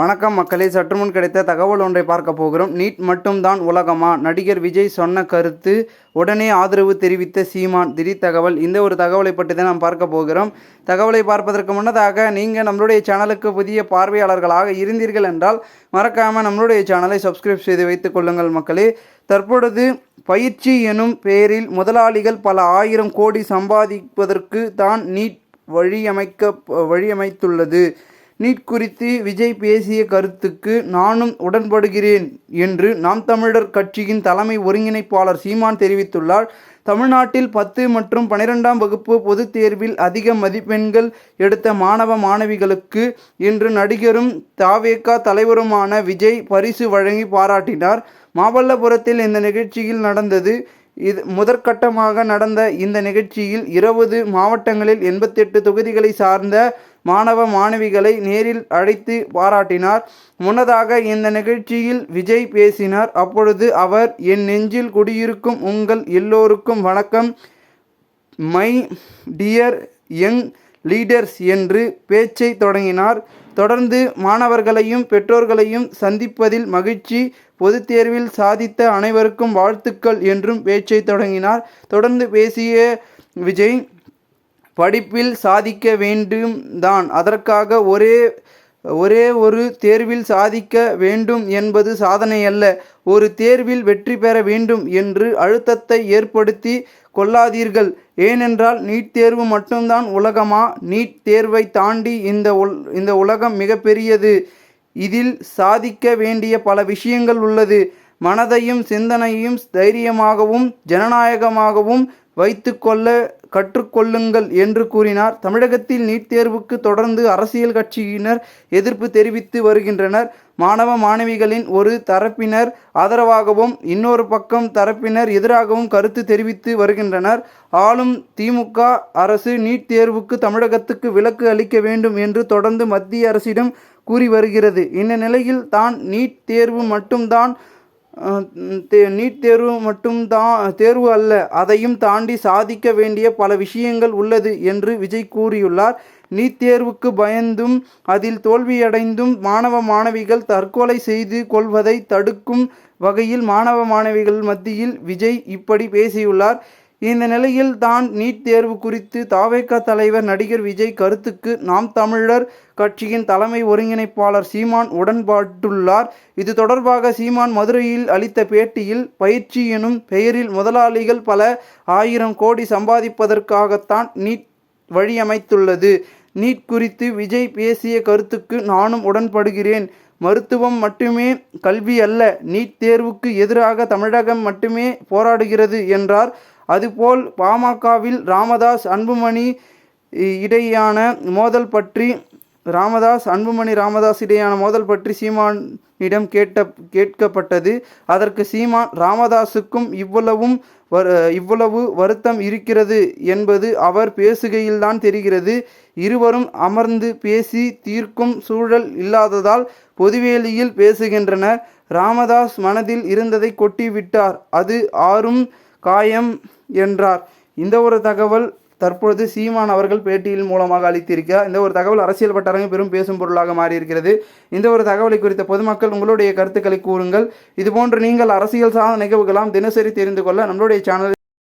வணக்கம் மக்களே சற்று முன் கிடைத்த தகவல் ஒன்றை பார்க்க போகிறோம். நீட் மட்டும்தான் உலகமா? நடிகர் விஜய் சொன்ன கருத்து உடனே ஆதரவு தெரிவித்த சீமான். திடீர் தகவல். இந்த ஒரு தகவலை பற்றி தான் நாம் பார்க்க போகிறோம். தகவலை பார்ப்பதற்கு முன்னதாக நீங்கள் நம்மளுடைய சேனலுக்கு புதிய பார்வையாளர்களாக இருந்தீர்கள் என்றால் மறக்காமல் நம்மளுடைய சேனலை சப்ஸ்கிரைப் செய்து வைத்துக் கொள்ளுங்கள் மக்களே. தற்பொழுது பயிற்சி எனும் பெயரில் முதலாளிகள் பல ஆயிரம் கோடி சம்பாதிப்பதற்கு தான் நீட் வழியமைக்க வழியமைத்துள்ளது. நீட் குறித்து விஜய் பேசிய கருத்துக்கு நானும் உடன்படுகிறேன் என்று நாம் தமிழர் கட்சியின் தலைமை ஒருங்கிணைப்பாளர் சீமான் தெரிவித்துள்ளார். தமிழ்நாட்டில் பத்து மற்றும் பனிரெண்டாம் வகுப்பு பொதுத் தேர்வில் அதிக மதிப்பெண்கள் எடுத்த மாணவ மாணவிகளுக்கு இன்று நடிகரும் தாவேகா தலைவருமான விஜய் பரிசு வழங்கி பாராட்டினார். மாமல்லபுரத்தில் இந்த நிகழ்ச்சியில் நடந்தது. இது முதற்கட்டமாக நடந்த இந்த நிகழ்ச்சியில் இருபது மாவட்டங்களில் எண்பத்தெட்டு தொகுதிகளை சார்ந்த மாணவ மாணவிகளை நேரில் அழைத்து பாராட்டினார். முன்னதாக இந்த நிகழ்ச்சியில் விஜய் பேசினார். அப்பொழுது அவர் என் நெஞ்சில் குடியிருக்கும் உங்கள் எல்லோருக்கும் வணக்கம். மை டியர் யங் லீடர்ஸ் என்று பேச்சை தொடங்கினார். தொடர்ந்து மாணவர்களையும் பெற்றோர்களையும் சந்திப்பதில் மகிழ்ச்சி. பொதுத் தேர்வில் சாதித்த அனைவருக்கும் வாழ்த்துக்கள் என்றும் பேச்சை தொடங்கினார். தொடர்ந்து பேசிய விஜய் படிப்பில் சாதிக்க வேண்டும் தான் அதற்காக ஒரே ஒரே ஒரு தேர்வில் சாதிக்க வேண்டும் என்பது சாதனை அல்ல ஒரு தேர்வில் வெற்றி பெற வேண்டும் என்று அழுத்தத்தை ஏற்படுத்தி கொள்ளாதீர்கள். ஏனென்றால் நீட் தேர்வு மட்டும்தான் உலகமா? நீட் தேர்வை தாண்டி இந்த உல் இந்த உலகம் மிகப்பெரியது. இதில் சாதிக்க வேண்டிய பல விஷயங்கள் உள்ளது. மனதையும் சிந்தனையும் தைரியமாகவும் ஜனநாயகமாகவும் வைத்துக்கொள்ள கற்றுக்கொள்ளுங்கள் என்று கூறினார். தமிழகத்தில் நீட் தேர்வுக்கு தொடர்ந்து அரசியல் கட்சியினர் எதிர்ப்பு தெரிவித்து வருகின்றனர். மாணவ மாணவிகளின் ஒரு தரப்பினர் ஆதரவாகவும் இன்னொரு பக்கம் தரப்பினர் எதிராகவும் கருத்து தெரிவித்து வருகின்றனர். ஆளும் திமுக அரசு நீட் தேர்வுக்கு தமிழகத்துக்கு விலக்கு அளிக்க வேண்டும் என்று தொடர்ந்து மத்திய அரசிடம் கூறி வருகிறது. இந்த நிலையில் தான் நீட் தேர்வு மட்டும்தான் நீட் தேர்வு மட்டும் தான் தேர்வு அல்ல. அதையும் தாண்டி சாதிக்க வேண்டிய பல விஷயங்கள் உள்ளது என்று விஜய் கூறியுள்ளார். நீட் தேர்வுக்கு பயந்தும் அதில் தோல்வியடைந்தும் மாணவ மாணவிகள் தற்கொலை செய்து கொள்வதை தடுக்கும் வகையில் மாணவ மாணவிகள் மத்தியில் விஜய் இப்படி பேசியுள்ளார். இந்த நிலையில் தான் நீட் தேர்வு குறித்து தாவேக தலைவர் நடிகர் விஜய் கருத்துக்கு நாம் தமிழர் கட்சியின் தலைமை ஒருங்கிணைப்பாளர் சீமான் உடன்பாட்டுள்ளார். இது தொடர்பாக சீமான் மதுரையில் அளித்த பேட்டியில் பயிற்சி எனும் பெயரில் முதலாளிகள் பல ஆயிரம் கோடி சம்பாதிப்பதற்காகத்தான் நீட் வழியமைத்துள்ளது. நீட் குறித்து விஜய் பேசிய கருத்துக்கு நானும் உடன்படுகிறேன். மருத்துவம் மட்டுமே கல்வி அல்ல நீட் தேர்வுக்கு எதிராக தமிழகம் மட்டுமே போராடுகிறது என்றார் அதுபோல் பாமகவில் ராமதாஸ் அன்புமணி இடையான மோதல் பற்றி ராமதாஸ் அன்புமணி ராமதாஸ் இடையான மோதல் பற்றி சீமானிடம் கேட்ட கேட்கப்பட்டது. அதற்கு சீமான் ராமதாஸுக்கும் இவ்வளவும் இவ்வளவு வருத்தம் இருக்கிறது என்பது அவர் பேசுகையில்தான் தெரிகிறது. இருவரும் அமர்ந்து பேசி தீர்க்கும் சூழல் இல்லாததால் பொதுவேலியில் பேசுகின்றனர். ராமதாஸ் மனதில் இருந்ததை கொட்டிவிட்டார். அது ஆறும் காயம் என்றார். இந்த ஒரு தகவல் தற்பொழுது சீமான் அவர்கள் பேட்டியின் மூலமாக அளித்திருக்கிறார். இந்த ஒரு தகவல் அரசியல் வட்டாரங்கள் பெரும் பேசும் பொருளாக மாறியிருக்கிறது. இந்த ஒரு தகவலை குறித்த பொதுமக்கள் உங்களுடைய கருத்துக்களை கூறுங்கள். இதுபோன்று நீங்கள் அரசியல் சார்ந்த நிகழ்வுகளாம் தினசரி தெரிந்து கொள்ள நம்மளுடைய சேனல்